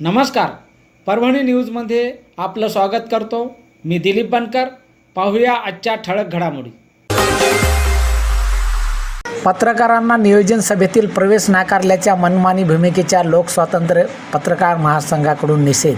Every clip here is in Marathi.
नमस्कार. परभणी न्यूजमध्ये आपलं स्वागत करतो. मी दिलीप बनकर. पाहूया आजच्या ठळक घडामोडी. पत्रकारांना नियोजन सभेतील प्रवेश नाकारल्याच्या मनमानी भूमिकेच्या लोकस्वातंत्र्य पत्रकार महासंघाकडून निषेध.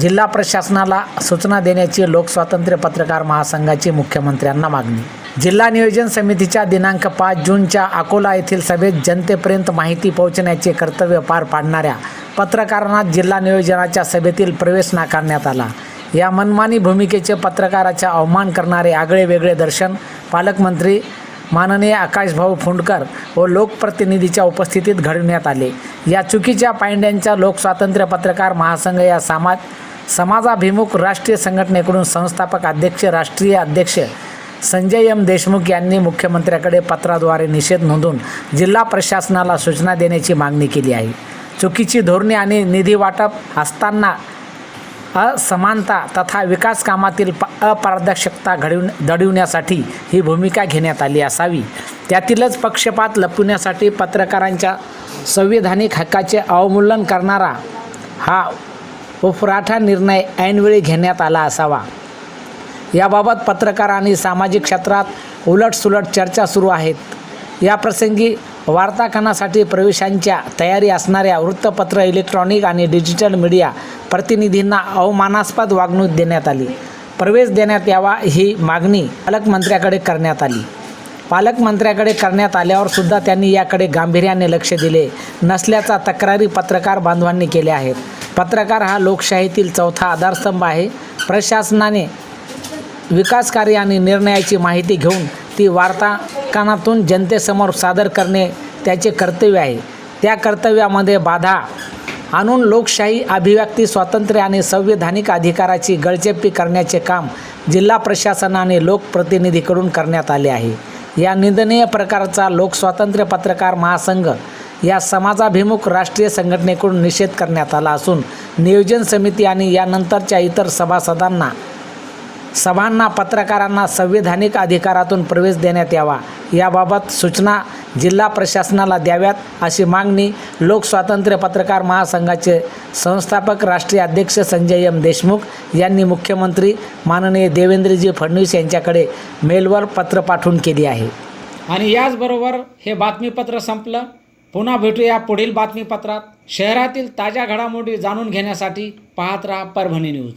जिल्हा प्रशासनाला सूचना देण्याची लोकस्वातंत्र्य पत्रकार महासंघाची मुख्यमंत्र्यांना मागणी. जिल्हा नियोजन समितीच्या दिनांक पाच जूनच्या अकोला येथील सभेत जनतेपर्यंत माहिती पोहोचण्याचे कर्तव्य पार पाडणाऱ्या पत्रकारांना जिल्हा नियोजनाच्या सभेतील प्रवेश नाकारण्यात आला. या मनमानी भूमिकेचे पत्रकाराच्या अवमान करणारे आगळे वेगळे दर्शन पालकमंत्री माननीय आकाशभाऊ फुंडकर व लोकप्रतिनिधीच्या उपस्थितीत घडविण्यात आले. या चुकीच्या पायंड्यांच्या लोकस्वातंत्र्य पत्रकार महासंघ या समाज समाजाभिमुख राष्ट्रीय संघटनेकडून संस्थापक अध्यक्ष राष्ट्रीय अध्यक्ष संजय एम देशमुख यांनी मुख्यमंत्र्याकडे पत्राद्वारे निषेध नोंदवून जिल्हा प्रशासनाला सूचना देण्याची मागणी केली आहे. चुकीची धोरणे आणि निधी वाटप असताना असमानता तथा विकास कामातील प अपारदर्शकता घडवून दडविण्यासाठी ही भूमिका घेण्यात आली असावी. त्यातीलच पक्षपात लपविण्यासाठी पत्रकारांच्या संविधानिक हक्काचे अवमूल्यन करणारा हा उफराठा निर्णय ऐनवेळी घेण्यात आला असावा. याबाबत पत्रकार आणि सामाजिक क्षेत्रात उलटसुलट चर्चा सुरू आहेत. या प्रसंगी वार्तांकनासाठी प्रवेशांच्या तयारी असणाऱ्या वृत्तपत्र इलेक्ट्रॉनिक आणि डिजिटल मीडिया प्रतिनिधींना अवमानास्पद वागणूक देण्यात आली. प्रवेश देण्यात यावा ही मागणी पालकमंत्र्याकडे करण्यात आली. पालकमंत्र्याकडे करण्यात आल्यावर सुद्धा त्यांनी याकडे गांभीर्याने लक्ष दिले नसल्याचा तक्रारी पत्रकार बांधवांनी केल्या आहेत. पत्रकार हा लोकशाहीतील चौथा आधारस्तंभ आहे. प्रशासनाने विकास कार्य आणि निर्णयाची माहिती घेऊन ती वार्ताकानातून जनतेसमोर सादर करणे त्याचे कर्तव्य आहे. त्या कर्तव्यामध्ये बाधा आणून लोकशाही अभिव्यक्ती स्वातंत्र्य आणि संविधानिक अधिकाराची गळचेपी करण्याचे काम जिल्हा प्रशासनाने लोकप्रतिनिधीकडून करण्यात आले आहे. या निंदनीय प्रकारचा लोकस्वातंत्र्य पत्रकार महासंघ या समाजाभिमुख राष्ट्रीय संघटनेकडून निषेध करण्यात आला असून नियोजन समिती आणि यानंतरच्या इतर सभासदांना सभांना पत्रकारांना संविधानिक अधिकारातून प्रवेश देण्यात यावा. याबाबत सूचना जिल्हा प्रशासनाला द्याव्यात अशी मागणी लोकस्वातंत्र्य पत्रकार महासंघाचे संस्थापक राष्ट्रीय अध्यक्ष संजय एम देशमुख यांनी मुख्यमंत्री माननीय देवेंद्रजी फडणवीस यांच्याकडे मेलवर पत्र पाठवून केली आहे. आणि याचबरोबर हे बातमीपत्र संपलं. पुन्हा भेटूया पुढील बातमीपत्रात. शहरातील ताज्या घडामोडी जाणून घेण्यासाठी पाहत राहा परभणी न्यूज.